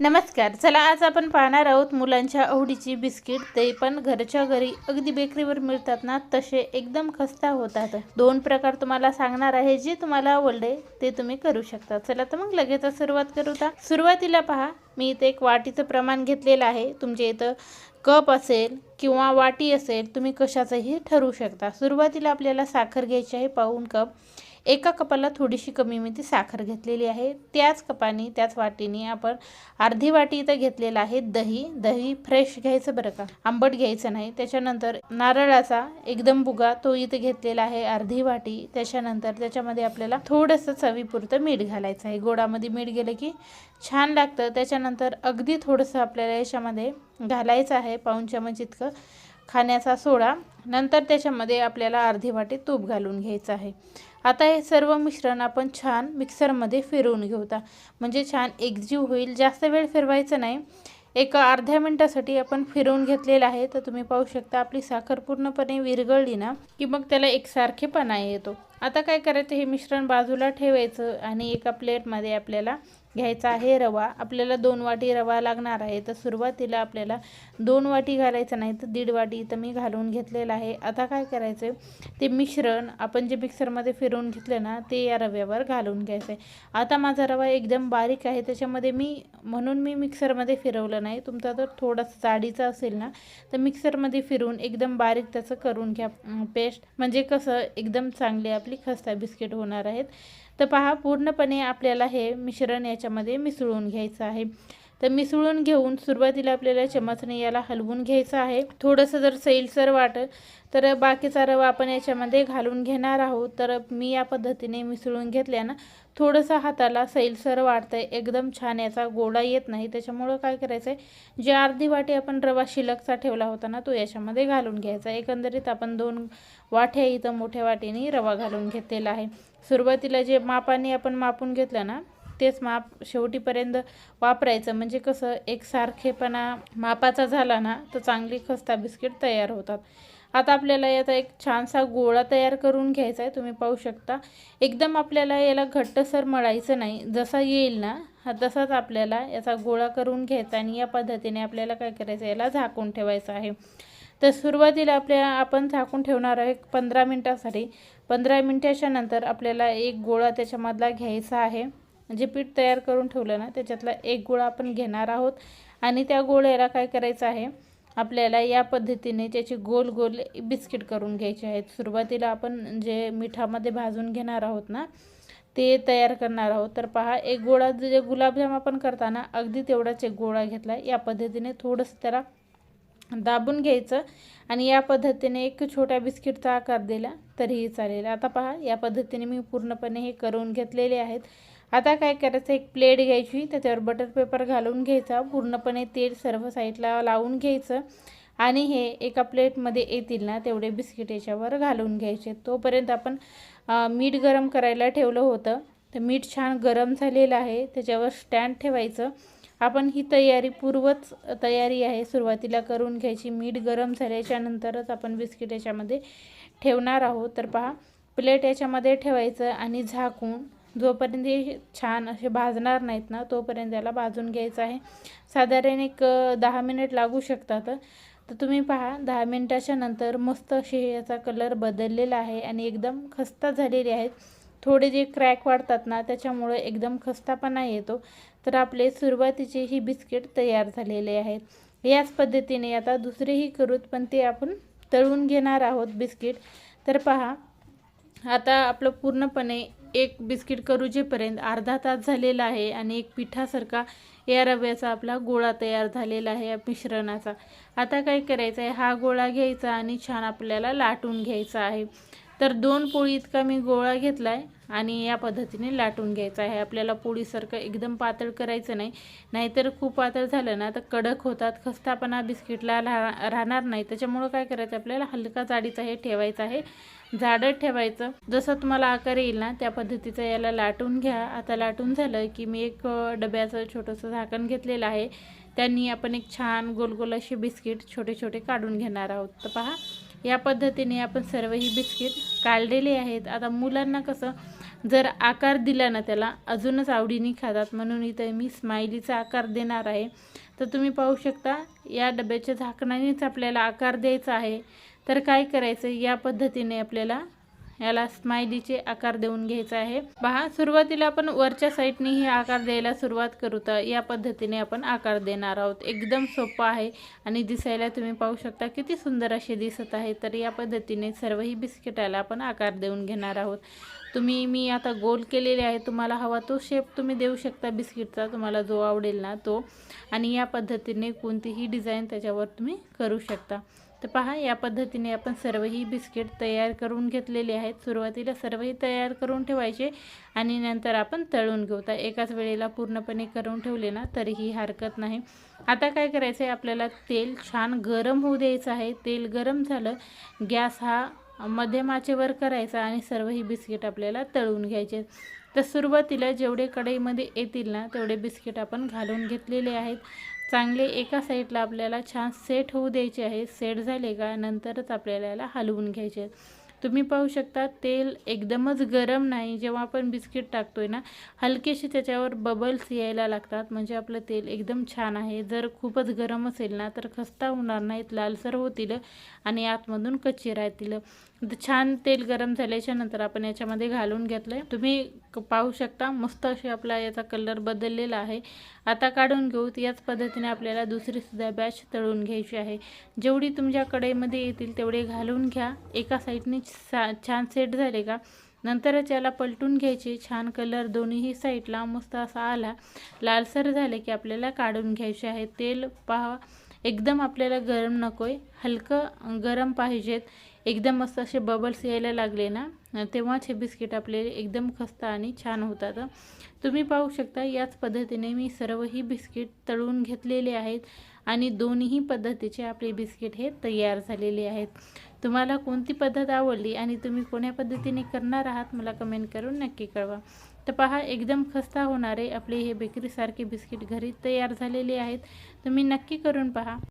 नमस्कार चला आज आपण पाहणार आहोत मुलांच्या आवडीची बिस्किट. ते पण घरच्या घरी अगदी बेकरीवर मिळतात ना तसे एकदम खस्ता होतात. दोन प्रकार तुम्हाला सांगणार आहे जे तुम्हाला आवडले ते तुम्ही करू शकता. चला तर मग लगेच सुरुवात करू का सुरुवातीला पहा मी इथे एक वाटीचं प्रमाण घेतलेलं आहे. तुमच्या इथं कप असेल किंवा वाटी असेल तुम्ही कशाचंही ठरवू शकता. सुरुवातीला आपल्याला साखर घ्यायची आहे पाऊन कप. एका कपाला थोडीशी कमी मी ती साखर घेतलेली आहे. त्याच कपाने त्याच वाटीने आपण अर्धी वाटी इथं घेतलेलं आहे दही. दही फ्रेश घ्यायचं बरं का? आंबट घ्यायचं नाही. त्याच्यानंतर नारळाचा एकदम बुगा तो इथं घेतलेला आहे अर्धी वाटी. त्याच्यानंतर त्याच्यामध्ये आपल्याला थोडंसं चवीपुरतं मीठ घालायचं आहे. गोडामध्ये मीठ गेलं की छान लागतं. त्याच्यानंतर अगदी थोडंसं आपल्याला याच्यामध्ये घालायचं आहे पाऊन चमच इतकं खाण्याचा सोडा. नंतर त्याच्यामध्ये आपल्याला अर्धी वाटी तूप घालून घ्यायचं आहे. आता हे सर्व मिश्रण आपण छान मिक्सरमध्ये फिरवून घेऊता. म्हणजे छान एकजीव होईल. जास्त वेळ फिरवायचं नाही. एक अर्ध्या मिनटासाठी आपण फिरवून घेतलेलं आहे. तर तुम्ही पाहू शकता आपली साखर पूर्णपणे विरगळली ना की मग त्याला एकसारखेपणा येतो. आता काय करायचं? हे मिश्रण बाजूला ठेवायचं आणि एका प्लेटमध्ये आपल्याला घ्यायचा आहे रवा. आपल्याला दोन वाटी रवा लागणार आहे. तर सुरुवातीला आपल्याला दोन वाटी घालायचं नाही तर दीड वाटी इथं मी घालून घेतलेलं आहे. आता काय करायचं ते मिश्रण आपण जे मिक्सरमध्ये फिरवून घेतलं ना ते या रव्यावर घालून घ्यायचं आहे आता माझा रवा एकदम बारीक आहे. त्याच्यामध्ये मी म्हणून मी मिक्सरमध्ये फिरवलं नाही. तुमचा जर थोडासा जाडीचा असेल ना तर मिक्सरमध्ये फिरून एकदम बारीक त्याचं करून घ्या. पेस्ट म्हणजे कसं एकदम चांगली आपली खस्ता बिस्किट होणार आहेत. तर पहा पूर्णपणे आपल्याला हे मिश्रण याच्यामध्ये मिसळून घ्यायचं आहे. तर मिसळून घेऊन सुरुवातीला आपल्याला चमचने याला हलवून घ्यायचं आहे. थोडंसं जर सैलसर वाटत तर बाकीचा रवा आपण याच्यामध्ये घालून घेणार आहोत. तर मी या पद्धतीने मिसळून घेतल्यानं थोडंसं हाताला सैलसर वाटतं आहे एकदम छान याचा गोडा येत नाही. त्याच्यामुळं काय करायचं आहे जे अर्धी वाटी आपण रवा शिलकचा ठेवला होता ना तो याच्यामध्ये घालून घ्यायचा एकंदरीत आपण दोन वाट्या इथं मोठ्या वाटीने रवा घालून घेतलेला आहे. सुरुवातीला जे मापाने आपण मापून घेतलं ना तेच माप शेवटीपर्यंत वापरायचं. म्हणजे कसं एकसारखेपणा मापाचा झाला ना तर चांगली खस्ता बिस्किट तयार होतात. आता आपल्याला याचा एक छानसा गोळा तयार करून घ्यायचा आहे तुम्ही पाहू शकता. एकदम आपल्याला याला घट्टसर मळायचं नाही. जसा येईल ना हा तसाच आपल्याला याचा गोळा करून घ्यायचा आणि या पद्धतीने आपल्याला काय करायचं याला झाकून ठेवायचं आहे. तर सुरुवातीला आपल्या आपण झाकून ठेवणार आहे पंधरा मिनटासाठी. पंधरा मिनटाच्या नंतर आपल्याला एक गोळा त्याच्यामधला घ्यायचा आहे. जे पीठ तयार करून ठेवलं ना त्याच्यातला एक गोळा आपण घेणार आहोत. आणि त्या गोळ्याला काय करायचं आहे? आपल्याला या पद्धतीने त्याची गोल गोल बिस्किट करून घ्यायचे आहेत. सुरुवातीला आपण जे मिठामध्ये भाजून घेणार आहोत ना ते तयार करणार आहोत. तर पहा एक गोळा जे गुलाबजाम आपण करताना अगदी तेवढाच एक गोळा घेतला. या पद्धतीने थोडंसं त्याला दाबून घ्यायचं आणि या पद्धतीने एक छोट्या बिस्किटचा आकार दिला तरीही चालेल. आता पहा या पद्धतीने मी पूर्णपणे हे करून घेतलेले आहेत. आता काय करायचं एक प्लेट घ्यायची त्याच्यावर बटर पेपर घालून घ्यायचा पूर्णपणे तेल सर्व साईडला लावून घ्यायचं आणि हे एका प्लेटमध्ये येतील ना तेवढे बिस्किट याच्यावर घालून घ्यायचे. तोपर्यंत आपण मीठ गरम करायला ठेवलं होतं. तर मीठ छान गरम झालेलं आहे त्याच्यावर स्टँड ठेवायचं. आपण ही तयारी पूर्वच तयारी आहे सुरुवातीला करून घ्यायची. मीठ गरम झाल्याच्या नंतरच आपण बिस्किट याच्यामध्ये ठेवणार आहोत. तर पहा प्लेट याच्यामध्ये ठेवायचं आणि झाकून जोपर्यंत हे छान असे भाजणार नाहीत ना तोपर्यंत याला भाजून घ्यायचं आहे. साधारण एक दहा मिनिट लागू शकतात. तर तुम्ही पहा दहा मिनटाच्या नंतर मस्त असे याचा कलर बदललेला आहे आणि एकदम खस्ता झालेले आहेत. थोडे जे क्रॅक वाढतात ना त्याच्यामुळे एकदम खस्तापणा येतो. तर आपले सुरुवातीचे ही बिस्किट तयार झालेले आहेत. याच पद्धतीने आता दुसरेही करूत पण ते आपण तळून घेणार आहोत बिस्किट. तर पहा आता आपलं पूर्णपणे एक बिस्किट करूजेपर्यंत अर्धा तास झालेला आहे आणि एक पिठासारखा या रव्याचा आपला गोळा तयार झालेला आहे या मिश्रणाचा. आता काय करायचं आहे हा गोळा घ्यायचा आणि छान आपल्याला लाटून घ्यायचा आहे. तर दोन पोळी इतका मी गोळा घेतला आहे आणि या पद्धतीने लाटून घ्यायचा आहे. आपल्याला पोळीसारखं एकदम पातळ करायचं नाही. नाहीतर खूप पातळ झालं ना तर कडक होतात. खस्तापणा बिस्किटला राहणार नाही. त्याच्यामुळं काय करायचं आपल्याला? हलका जाडीचा हे ठेवायचं आहे. जाडं ठेवायचं. जसं तुम्हाला आकार येईल ना त्या पद्धतीचं याला लाटून घ्या. आता लाटून झालं की मी एक डब्याचं छोटंसं झाकण घेतलेलं आहे. त्यांनी आपण एक छान गोलगोल असे बिस्किट छोटे छोटे काढून घेणार आहोत. तर पहा या पद्धतीने आपण सर्व ही बिस्किट काढलेली आहेत. आता मुलांना कसं जर आकार दिला ना त्याला अजूनच आवडीने खातात. म्हणून इथं मी स्माइलीचा आकार देणार आहे. तर तुम्ही पाहू शकता या डब्याच्या झाकणानेच आपल्याला आकार द्यायचा आहे. तर काय करायचं? या पद्धतीने आपल्याला याला स्माइलीचे आकार देऊन घ्यायचा आहे. पहा सुरुवातीला आपण वरच्या साईडने हे आकार द्यायला सुरुवात करू तर या पद्धतीने आपण आकार देणार आहोत. एकदम सोपं आहे आणि दिसायला तुम्ही पाहू शकता किती सुंदर असे दिसत आहे. तर या पद्धतीने सर्वही बिस्किटाला आपण आकार देऊन घेणार आहोत. तुम्ही मी आता गोल केलेले आहे. तुम्हाला हवा तो शेप तुम्ही देऊ शकता. बिस्किटचा तुम्हाला जो आवडेल ना तो. आणि या पद्धतीने कोणतीही डिझाईन त्याच्यावर तुम्ही करू शकता. तर पहा या पद्धतीने आपण सर्वही बिस्किट तयार करून घेतलेले आहेत. सुरुवातीला सर्वही तयार करून ठेवायचे आणि नंतर आपण तळून घेऊ. तर एकाच वेळेला पूर्णपणे करून ठेवले ना तरीही हरकत नाही. आता काय करायचं आहे आपल्याला तेल छान गरम होऊ द्यायचं आहे. तेल गरम झालं गॅस हा मध्यम आचेवर करायचा आणि सर्वही बिस्किट आपल्याला तळून घ्यायचे. तर सुरुवातीला जेवढे कढईमध्ये येतील ना तेवढे बिस्किट आपण घालून घेतलेले आहेत. चांगले एका साईडला आपल्याला छान सेट होऊ द्यायचे आहे सेट झाले का नंतरच आपल्याला याला हलवून घ्यायचे तुम्ही पाहू शकता तेल एकदमच गरम नाही. जेव्हा आपण बिस्किट टाकतोय ना हलकेसे त्याच्यावर बबल्स यायला लागतात. म्हणजे आपलं तेल एकदम छान आहे. जर खूपच गरम असेल ना तर खस्ता होणार नाहीत लालसर होतील आणि आतमधून कच्चे राहतील. छान तेल गरम झाल्याच्यानंतर आपण याच्यामध्ये घालून घेतलं आहे तुम्ही पाहू शकता मस्त असे आपला याचा कलर बदललेला आहे. आता काढून घेऊ याच पद्धतीने आपल्याला दुसरीसुद्धा बॅच तळून घ्यायची आहे. जेवढी तुमच्या कढईमध्ये येतील तेवढे घालून घ्या. एका साईडने छान सेट झाले का? नंतरच याला पलटून घ्यायचे. छान कलर दोन्हीही साईडला मस्त असा आला. लालसर झाले की आपल्याला काढून घ्यायचे आहे. तेल पहा एकदम आपल्याला गरम नको आहे हलकं गरम पाहिजेत. एकदम मस्त असे बबल्स यायला लागले ना तेव्हाच हे बिस्किट आपले एकदम खस्ता आणि छान होतात. तुम्ही पाहू शकता याच पद्धतीने मी सर्वही बिस्किट तळून घेतलेले आहेत आणि दोन्ही पद्धतीचे आपले बिस्किट हे तयार झालेले आहेत. तुम्हाला कोणती पद्धत आवडली आणि तुम्ही कोण्या पद्धतीने करणार आहात मला कमेंट करून नक्की कळवा. तर पहा एकदम खस्ता होणारे आपले हे बेकरीसारखे बिस्किट घरी तयार झालेले आहेत. तुम्ही नक्की करून पहा.